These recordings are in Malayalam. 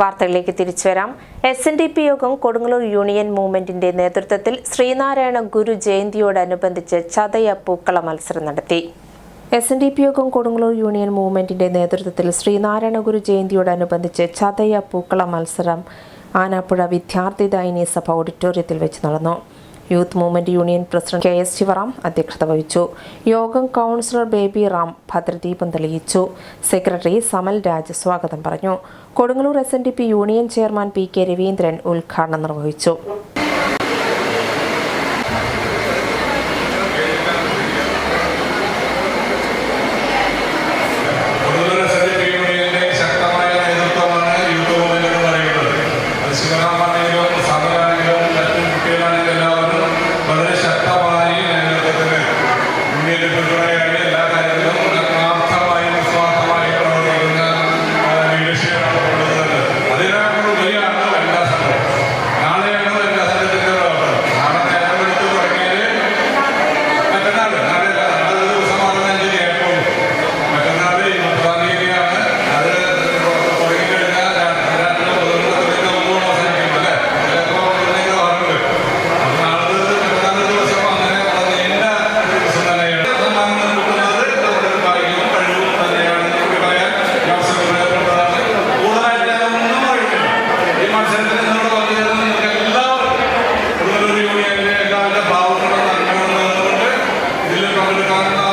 വാർത്തകളിലേക്ക് തിരിച്ചു വരാം. എസ് എൻ ഡി പി യോഗം കൊടുങ്ങല്ലൂർ യൂണിയൻ മൂവ്മെന്റിന്റെ നേതൃത്വത്തിൽ ശ്രീനാരായണ ഗുരു ജയന്തിയോടനുബന്ധിച്ച് ചതയ പൂക്കള മത്സരം നടത്തി. എസ് എൻ ഡി പി യോഗം കൊടുങ്ങല്ലൂർ യൂണിയൻ മൂവ്മെന്റിന്റെ നേതൃത്വത്തിൽ ശ്രീനാരായണ ഗുരു ജയന്തിയോടനുബന്ധിച്ച് ചതയ പൂക്കള മത്സരം ആനാപ്പുഴ വിദ്യാർത്ഥി ദൈനി സഭ ഓഡിറ്റോറിയത്തിൽ വെച്ച് നടന്നു. Youth movement union president K S Sivaram അധ്യക്ഷത വഹിച്ചു. യോഗം കൗൺസിലർ ബേബി റാം ഭദ്രദീപം തെളിയിച്ചു. സെക്രട്ടറി സമൽ രാജ് സ്വാഗതം പറഞ്ഞു. Kodungallur S union chairman P K Raveendran ഉദ്ഘാടനം നിർവഹിച്ചു. Obrigado.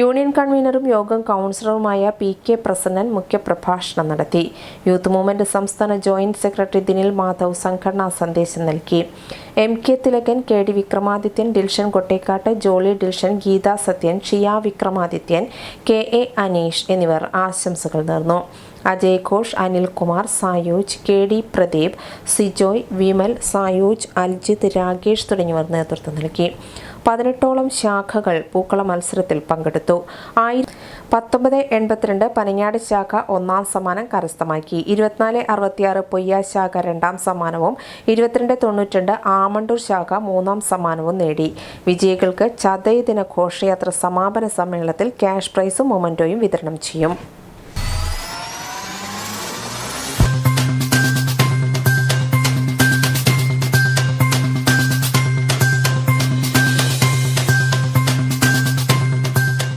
യൂണിയൻ കൺവീനറും യോഗം കൗൺസിലറുമായ പി കെ പ്രസന്നൻ മുഖ്യപ്രഭാഷണം നടത്തി. യൂത്ത് മൂവ്മെന്റ് സംസ്ഥാന ജോയിന്റ് സെക്രട്ടറി ദിനിൽ മാധവ് സംഘടനാ സന്ദേശം നൽകി. M K Thilakan K D Vikramadithyan Dilshan Kottekkatt Jolly Dilshan Geetha Sathyan Shiya Vikramadithyan K A Aneesh എന്നിവർ ആശംസകൾ നേർന്നു. അജയ് ഘോഷ് അനിൽകുമാർ സായൂജ് കെ ഡി പ്രദീപ് സിജോയ് വിമൽ സായൂജ് അൽജിത് രാകേഷ് തുടങ്ങിയവർ നേതൃത്വം നൽകി. പതിനെട്ടോളം ശാഖകൾ പൂക്കള മത്സരത്തിൽ പങ്കെടുത്തു. ആയിര പത്തൊമ്പത് എൺപത്തിരണ്ട് പനങ്ങാട് ശാഖ ഒന്നാം സമ്മാനം കരസ്ഥമാക്കി. ഇരുപത്തിനാല് അറുപത്തിയാറ് പൊയ്യ ശാഖ രണ്ടാം സമ്മാനവും ഇരുപത്തിരണ്ട് തൊണ്ണൂറ്റിരണ്ട് ആമണ്ടൂർ ശാഖ മൂന്നാം സമ്മാനവും നേടി. വിജയികൾക്ക് ചതയ ദിന ഘോഷയാത്ര സമാപന സമ്മേളനത്തിൽ ക്യാഷ് പ്രൈസും മൊമന്റോയും വിതരണം ചെയ്യും.